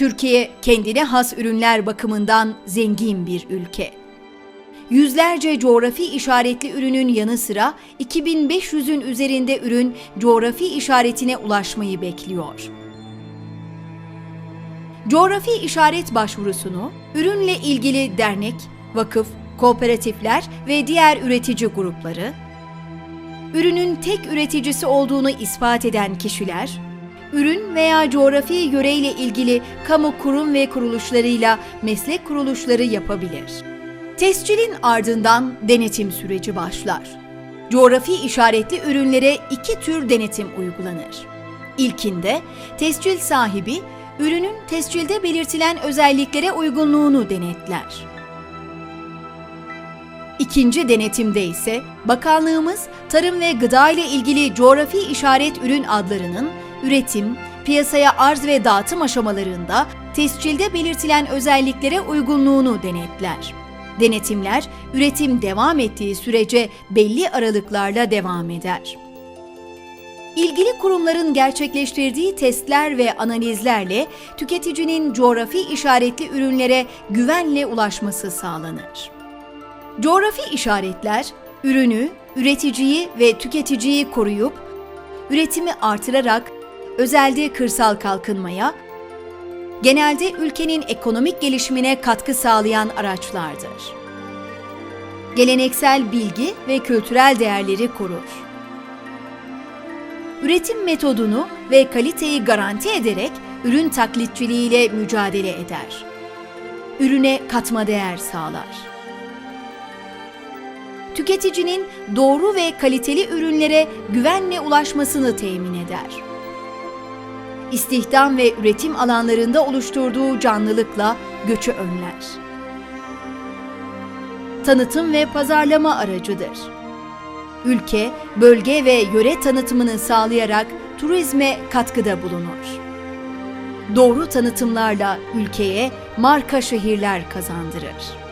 Türkiye kendine has ürünler bakımından zengin bir ülke. Yüzlerce coğrafi işaretli ürünün yanı sıra 2500'ün üzerinde ürün coğrafi işaretine ulaşmayı bekliyor. Coğrafi işaret başvurusunu ürünle ilgili dernek, vakıf, kooperatifler ve diğer üretici grupları, ürünün tek üreticisi olduğunu ispat eden kişiler, ürün veya coğrafi yöreyle ilgili kamu kurum ve kuruluşlarıyla meslek kuruluşları yapabilir. Tescilin ardından denetim süreci başlar. Coğrafi işaretli ürünlere iki tür denetim uygulanır. İlkinde tescil sahibi ürünün tescilde belirtilen özelliklere uygunluğunu denetler. İkinci denetimde ise bakanlığımız tarım ve gıda ile ilgili coğrafi işaret ürün adlarının üretim, piyasaya arz ve dağıtım aşamalarında tescilde belirtilen özelliklere uygunluğunu denetler. Denetimler üretim devam ettiği sürece belli aralıklarla devam eder. İlgili kurumların gerçekleştirdiği testler ve analizlerle tüketicinin coğrafi işaretli ürünlere güvenle ulaşması sağlanır. Coğrafi işaretler, ürünü, üreticiyi ve tüketiciyi koruyup, üretimi artırarak özelde kırsal kalkınmaya, genelde ülkenin ekonomik gelişimine katkı sağlayan araçlardır. Geleneksel bilgi ve kültürel değerleri korur. Üretim metodunu ve kaliteyi garanti ederek ürün taklitçiliğiyle mücadele eder. Ürüne katma değer sağlar tüketicinin doğru ve kaliteli ürünlere güvenle ulaşmasını temin eder. İstihdam ve üretim alanlarında oluşturduğu canlılıkla göçü önler. Tanıtım ve pazarlama aracıdır. Ülke, bölge ve yöre tanıtımını sağlayarak turizme katkıda bulunur. Doğru tanıtımlarla ülkeye marka şehirler kazandırır.